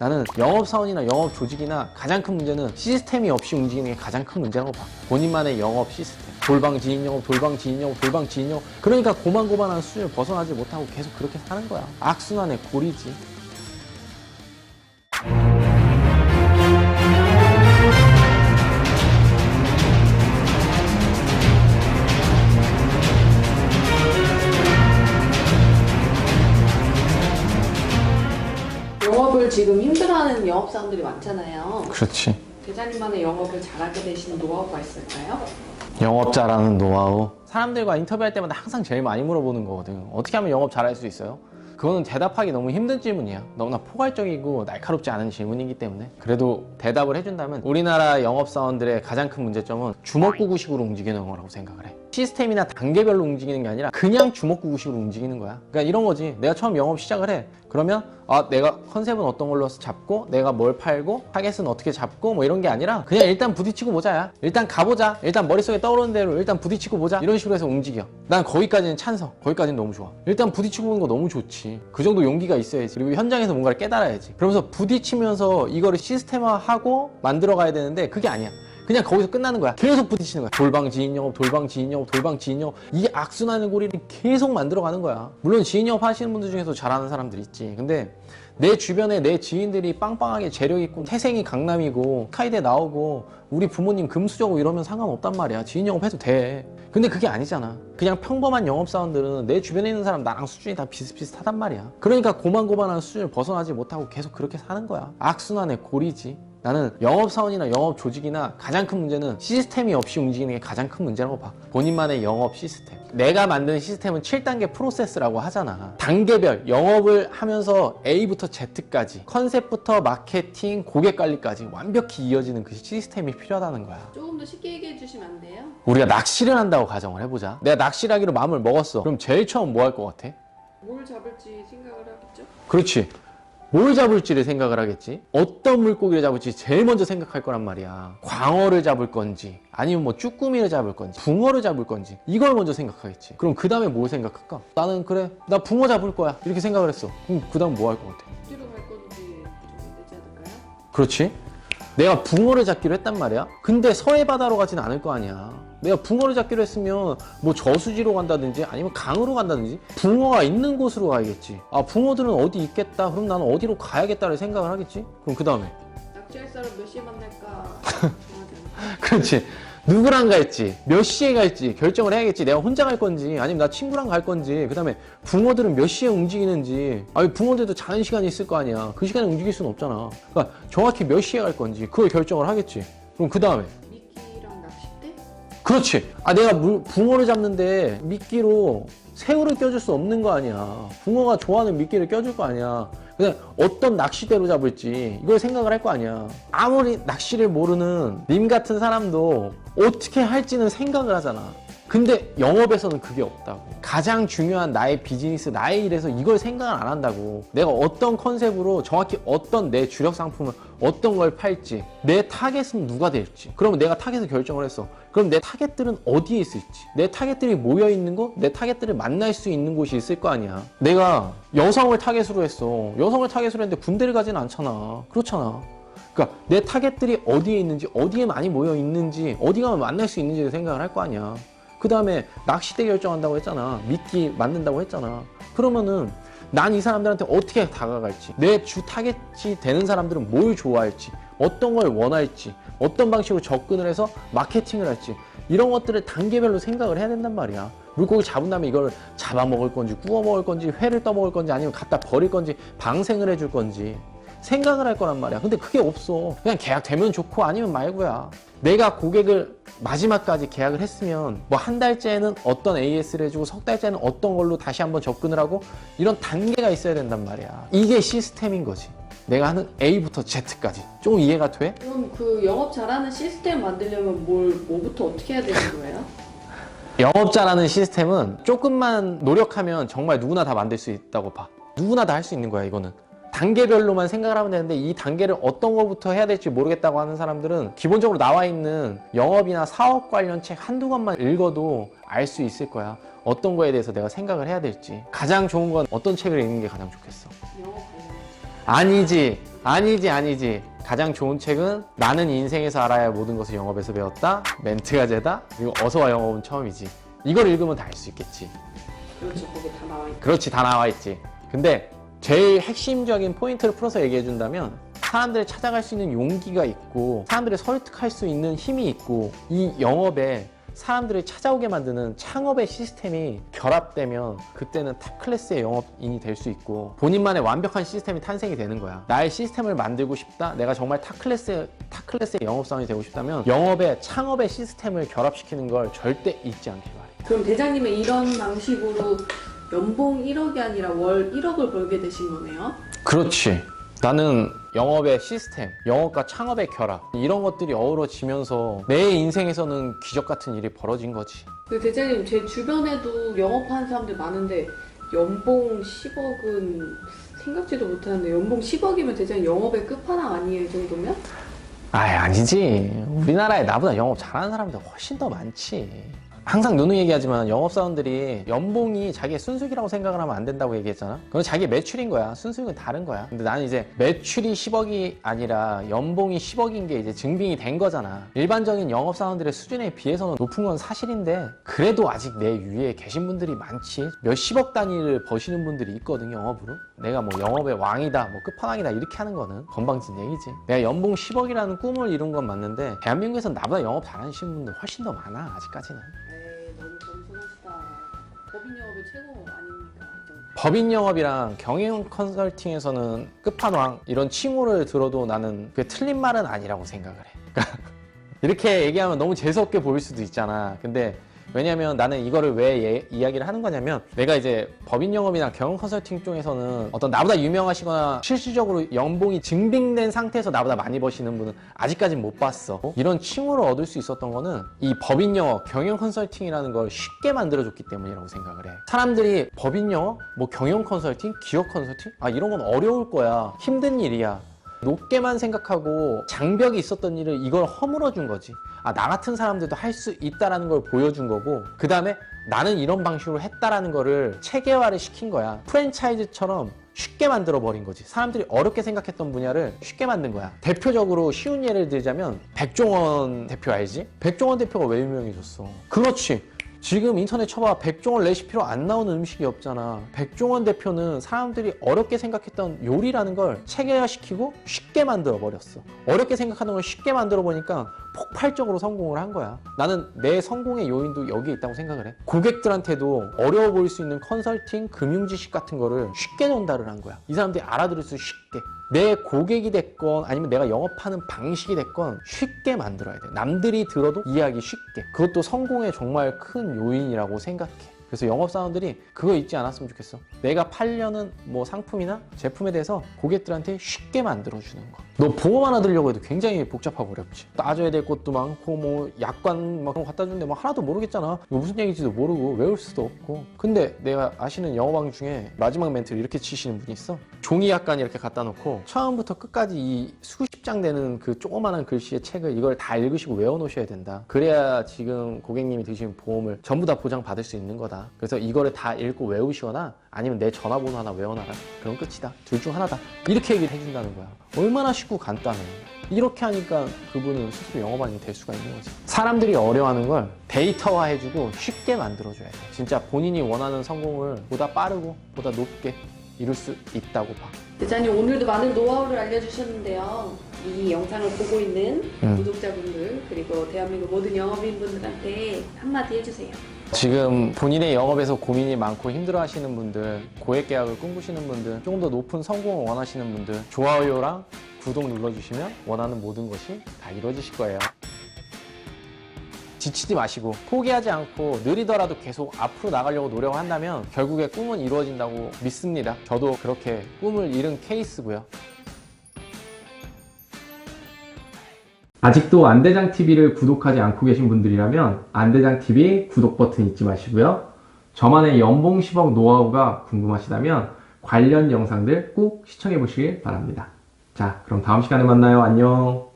나는 영업사원이나 영업 조직이나 가장 큰 문제는 시스템이 없이 움직이는 게 가장 큰 문제라고 봐. 본인만의 영업 시스템. 돌방 지인 영업, 돌방 지인 영업, 돌방 지인 영업. 그러니까 고만고만한 수준을 벗어나지 못하고 계속 그렇게 사는 거야. 악순환의 고리지. 지금 힘들어하는 영업사원들이 많잖아요. 그렇지. 대장님만의 영업을 잘하게 되시는 노하우가 있을까요? 영업자라는 노하우. 사람들과 인터뷰할 때마다 항상 제일 많이 물어보는 거거든. 어떻게 하면 영업 잘할 수 있어요? 그거는 대답하기 너무 힘든 질문이야. 너무나 포괄적이고 날카롭지 않은 질문이기 때문에. 그래도 대답을 해준다면 우리나라 영업사원들의 가장 큰 문제점은 주먹구구식으로 움직이는 거라고 생각을 해. 시스템이나 단계별로 움직이는 게 아니라 그냥 주먹구구식으로 움직이는 거야. 그러니까 이런 거지. 내가 처음 영업 시작을 해. 그러면 아 내가 컨셉은 어떤 걸로 잡고 내가 뭘 팔고 타겟은 어떻게 잡고 뭐 이런 게 아니라 그냥 일단 부딪히고 보자야. 일단 가보자. 일단 머릿속에 떠오르는 대로 일단 부딪히고 보자. 이런 식으로 해서 움직여. 난 거기까지는 찬성. 거기까지는 너무 좋아. 일단 부딪히고 보는 거 너무 좋지. 그 정도 용기가 있어야지. 그리고 현장에서 뭔가를 깨달아야지. 그러면서 부딪히면서 이거를 시스템화하고 만들어 가야 되는데 그게 아니야. 그냥 거기서 끝나는 거야. 계속 부딪히는 거야. 돌방 지인 영업, 돌방 지인 영업, 돌방 지인 영업. 이 악순환의 고리를 계속 만들어 가는 거야. 물론 지인 영업 하시는 분들 중에서 잘하는 사람들 있지. 근데 내 주변에 내 지인들이 빵빵하게 재력 있고 태생이 강남이고 카이대 나오고 우리 부모님 금수저고 이러면 상관없단 말이야. 지인 영업해도 돼. 근데 그게 아니잖아. 그냥 평범한 영업사원들은 내 주변에 있는 사람 나랑 수준이 다 비슷비슷하단 말이야. 그러니까 고만고만한 수준을 벗어나지 못하고 계속 그렇게 사는 거야. 악순환의 고리지. 나는 영업사원이나 영업 조직이나 가장 큰 문제는 시스템이 없이 움직이는 게 가장 큰 문제라고 봐. 본인만의 영업 시스템. 내가 만든 시스템은 7단계 프로세스라고 하잖아. 단계별 영업을 하면서 A부터 Z까지 컨셉부터 마케팅, 고객 관리까지 완벽히 이어지는 그 시스템이 필요하다는 거야. 조금 더 쉽게 얘기해 주시면 안 돼요? 우리가 낚시를 한다고 가정을 해보자. 내가 낚시를 하기로 마음을 먹었어. 그럼 제일 처음 뭐 할 것 같아? 뭘 잡을지 생각을 하겠죠? 그렇지. 뭘 잡을지를 생각을 하겠지. 어떤 물고기를 잡을지 제일 먼저 생각할 거란 말이야. 광어를 잡을 건지, 아니면 뭐 쭈꾸미를 잡을 건지, 붕어를 잡을 건지, 이걸 먼저 생각하겠지. 그럼 그 다음에 뭘 생각할까? 나는 그래, 나 붕어 잡을 거야. 이렇게 생각을 했어. 그럼 그 다음 뭐 할 것 같아? 어디로 갈 건지 정해되지 않을까요? 그렇지. 내가 붕어를 잡기로 했단 말이야. 근데 서해 바다로 가진 않을 거 아니야. 내가 붕어를 잡기로 했으면 뭐 저수지로 간다든지 아니면 강으로 간다든지 붕어가 있는 곳으로 가야겠지. 아 붕어들은 어디 있겠다. 그럼 나는 어디로 가야겠다를 생각을 하겠지. 그럼 그 다음에 낚시할 사람 몇 시에 만날까? 그렇지. 누구랑 갈지, 몇 시에 갈지 결정을 해야겠지. 내가 혼자 갈 건지, 아니면 나 친구랑 갈 건지, 그 다음에 붕어들은 몇 시에 움직이는지, 아니, 붕어들도 자는 시간이 있을 거 아니야. 그 시간에 움직일 수는 없잖아. 그러니까 정확히 몇 시에 갈 건지, 그걸 결정을 하겠지. 그럼 그 다음에? 그렇지. 아, 내가 물, 붕어를 잡는데 미끼로 새우를 껴줄 수 없는 거 아니야. 붕어가 좋아하는 미끼를 껴줄 거 아니야. 그냥 어떤 낚시대로 잡을지 이걸 생각을 할 거 아니야. 아무리 낚시를 모르는 님 같은 사람도 어떻게 할지는 생각을 하잖아. 근데 영업에서는 그게 없다고. 가장 중요한 나의 비즈니스, 나의 일에서 이걸 생각을 안 한다고. 내가 어떤 컨셉으로 정확히 어떤 내 주력 상품을 어떤 걸 팔지, 내 타겟은 누가 될지. 그러면 내가 타겟을 결정을 했어. 그럼 내 타겟들은 어디에 있을지, 내 타겟들이 모여 있는 곳, 내 타겟들을 만날 수 있는 곳이 있을 거 아니야. 내가 여성을 타겟으로 했어. 여성을 타겟으로 했는데 군대를 가지는 않잖아. 그렇잖아. 그러니까 내 타겟들이 어디에 있는지, 어디에 많이 모여 있는지, 어디 가면 만날 수 있는지를 생각을 할 거 아니야. 그 다음에 낚싯대 결정한다고 했잖아. 미끼 만든다고 했잖아. 그러면은 난 이 사람들한테 어떻게 다가갈지, 내 주 타겟이 되는 사람들은 뭘 좋아할지, 어떤 걸 원할지, 어떤 방식으로 접근을 해서 마케팅을 할지, 이런 것들을 단계별로 생각을 해야 된단 말이야. 물고기 잡은 다음에 이걸 잡아먹을 건지, 구워 먹을 건지, 회를 떠먹을 건지, 아니면 갖다 버릴 건지, 방생을 해줄 건지. 생각을 할 거란 말이야. 근데 그게 없어. 그냥 계약 되면 좋고 아니면 말고야. 내가 고객을 마지막까지 계약을 했으면 뭐 한 달째는 어떤 AS를 해주고 석 달째는 어떤 걸로 다시 한번 접근을 하고 이런 단계가 있어야 된단 말이야. 이게 시스템인 거지. 내가 하는 A부터 Z까지. 좀 이해가 돼? 그럼 그 영업 잘하는 시스템 만들려면 뭘 뭐부터 어떻게 해야 되는 거예요? 영업자라는 시스템은 조금만 노력하면 정말 누구나 다 만들 수 있다고 봐. 누구나 다 할 수 있는 거야, 이거는. 단계별로만 생각을 하면 되는데 이 단계를 어떤 것부터 해야 될지 모르겠다고 하는 사람들은 기본적으로 나와 있는 영업이나 사업 관련 책 한두 권만 읽어도 알 수 있을 거야. 어떤 거에 대해서 내가 생각을 해야 될지. 가장 좋은 건 어떤 책을 읽는 게 가장 좋겠어. 아니지, 아니지, 아니지. 가장 좋은 책은 나는 인생에서 알아야 할 모든 것을 영업에서 배웠다. 멘트가 제다. 그리고 어서와 영업은 처음이지. 이걸 읽으면 다 알 수 있겠지. 그렇죠. 거기 다 나와 있고. 그렇지, 다 나와 있지. 근데 제일 핵심적인 포인트를 풀어서 얘기해 준다면 사람들을 찾아갈 수 있는 용기가 있고 사람들을 설득할 수 있는 힘이 있고 이 영업에 사람들을 찾아오게 만드는 창업의 시스템이 결합되면 그때는 탑 클래스의 영업인이 될 수 있고 본인만의 완벽한 시스템이 탄생이 되는 거야. 나의 시스템을 만들고 싶다. 내가 정말 탑 클래스의 탑 클래스의 영업사원이 되고 싶다면 영업에 창업의 시스템을 결합시키는 걸 절대 잊지 않길 바래. 그럼 대장님은 이런 방식으로 연봉 1억이 아니라 월 1억을 벌게 되신 거네요. 그렇지. 나는 영업의 시스템, 영업과 창업의 결합 이런 것들이 어우러지면서 내 인생에서는 기적 같은 일이 벌어진 거지. 근데 대장님 제 주변에도 영업하는 사람들 많은데 연봉 10억은 생각지도 못하는데 연봉 10억이면 대장님 영업의 끝판왕 아니에요 이 정도면? 아 아니지. 우리나라에 나보다 영업 잘하는 사람들 훨씬 더 많지. 항상 누누이 얘기하지만 영업사원들이 연봉이 자기의 순수익이라고 생각을 하면 안 된다고 얘기했잖아. 그건 자기의 매출인 거야. 순수익은 다른 거야. 근데 나는 이제 매출이 10억이 아니라 연봉이 10억인 게 이제 증빙이 된 거잖아. 일반적인 영업사원들의 수준에 비해서는 높은 건 사실인데 그래도 아직 내 위에 계신 분들이 많지. 몇십억 단위를 버시는 분들이 있거든, 영업으로. 내가 뭐 영업의 왕이다, 뭐 끝판왕이다 이렇게 하는 거는 건방진 얘기지. 내가 연봉 10억이라는 꿈을 이룬 건 맞는데 대한민국에서 나보다 영업 잘하시는 분들 훨씬 더 많아, 아직까지는. 법인 영업이랑 경영 컨설팅에서는 끝판왕 이런 칭호를 들어도 나는 그게 틀린 말은 아니라고 생각을 해. 그러니까 이렇게 얘기하면 너무 재수없게 보일 수도 있잖아. 근데 왜냐면 나는 이거를 왜 예- 이야기를 하는 거냐면 내가 이제 법인 영업이나 경영 컨설팅 쪽에서는 어떤 나보다 유명하시거나 실질적으로 연봉이 증빙된 상태에서 나보다 많이 버시는 분은 아직까진 못 봤어. 이런 칭호를 얻을 수 있었던 거는 이 법인 영업, 경영 컨설팅이라는 걸 쉽게 만들어줬기 때문이라고 생각을 해. 사람들이 법인 영업, 뭐 경영 컨설팅, 기업 컨설팅? 아, 이런 건 어려울 거야. 힘든 일이야. 높게만 생각하고 장벽이 있었던 일을 이걸 허물어 준 거지. 아, 나 같은 사람들도 할 수 있다라는 걸 보여준 거고, 그 다음에 나는 이런 방식으로 했다라는 거를 체계화를 시킨 거야. 프랜차이즈처럼 쉽게 만들어 버린 거지. 사람들이 어렵게 생각했던 분야를 쉽게 만든 거야. 대표적으로 쉬운 예를 들자면, 백종원 대표 알지? 백종원 대표가 왜 유명해졌어? 그렇지. 지금 인터넷 쳐봐. 백종원 레시피로 안 나오는 음식이 없잖아. 백종원 대표는 사람들이 어렵게 생각했던 요리라는 걸 체계화시키고 쉽게 만들어 버렸어. 어렵게 생각하는 걸 쉽게 만들어 보니까 폭발적으로 성공을 한 거야. 나는 내 성공의 요인도 여기에 있다고 생각을 해. 고객들한테도 어려워 보일 수 있는 컨설팅, 금융 지식 같은 거를 쉽게 전달을 한 거야. 이 사람들이 알아들을 수 쉽게. 내 고객이 됐건 아니면 내가 영업하는 방식이 됐건 쉽게 만들어야 돼. 남들이 들어도 이해하기 쉽게. 그것도 성공의 정말 큰 요인이라고 생각해. 그래서 영업사원들이 그거 잊지 않았으면 좋겠어. 내가 팔려는 뭐 상품이나 제품에 대해서 고객들한테 쉽게 만들어주는 거. 너 보험 하나 들려고 해도 굉장히 복잡하고 어렵지. 따져야 될 것도 많고 뭐 약관 막 갖다 주는데 뭐 하나도 모르겠잖아. 무슨 얘기인지도 모르고 외울 수도 없고. 근데 내가 아시는 영어방 중에 마지막 멘트를 이렇게 치시는 분이 있어. 종이 약관 이렇게 갖다 놓고 처음부터 끝까지 이 수십 장 되는 그 조그만한 글씨의 책을 이걸 다 읽으시고 외워 놓으셔야 된다. 그래야 지금 고객님이 드시는 보험을 전부 다 보장 받을 수 있는 거다. 그래서 이거를 다 읽고 외우시거나 아니면 내 전화번호 하나 외워놔라. 그럼 끝이다. 둘 중 하나다. 이렇게 얘기를 해준다는 거야. 얼마나 쉽고 간단해. 이렇게 하니까 그분은 스스로 영업원이 될 수가 있는 거지. 사람들이 어려워하는 걸 데이터화 해주고 쉽게 만들어줘야 돼. 진짜 본인이 원하는 성공을 보다 빠르고 보다 높게 이룰 수 있다고 봐. 대장님 오늘도 많은 노하우를 알려주셨는데요. 이 영상을 보고 있는 음. 구독자분들 그리고 대한민국 모든 영업인분들한테 한마디 해주세요. 지금 본인의 영업에서 고민이 많고 힘들어 하시는 분들, 고액 계약을 꿈꾸시는 분들, 조금 더 높은 성공을 원하시는 분들, 좋아요랑 구독 눌러주시면 원하는 모든 것이 다 이루어지실 거예요. 지치지 마시고 포기하지 않고 느리더라도 계속 앞으로 나가려고 노력한다면 결국에 꿈은 이루어진다고 믿습니다. 저도 그렇게 꿈을 잃은 케이스고요. 아직도 안대장 TV를 구독하지 않고 계신 분들이라면 안대장 TV 구독 버튼 잊지 마시고요. 저만의 연봉 10억 노하우가 궁금하시다면 관련 영상들 꼭 시청해 보시길 바랍니다. 자, 그럼 다음 시간에 만나요. 안녕.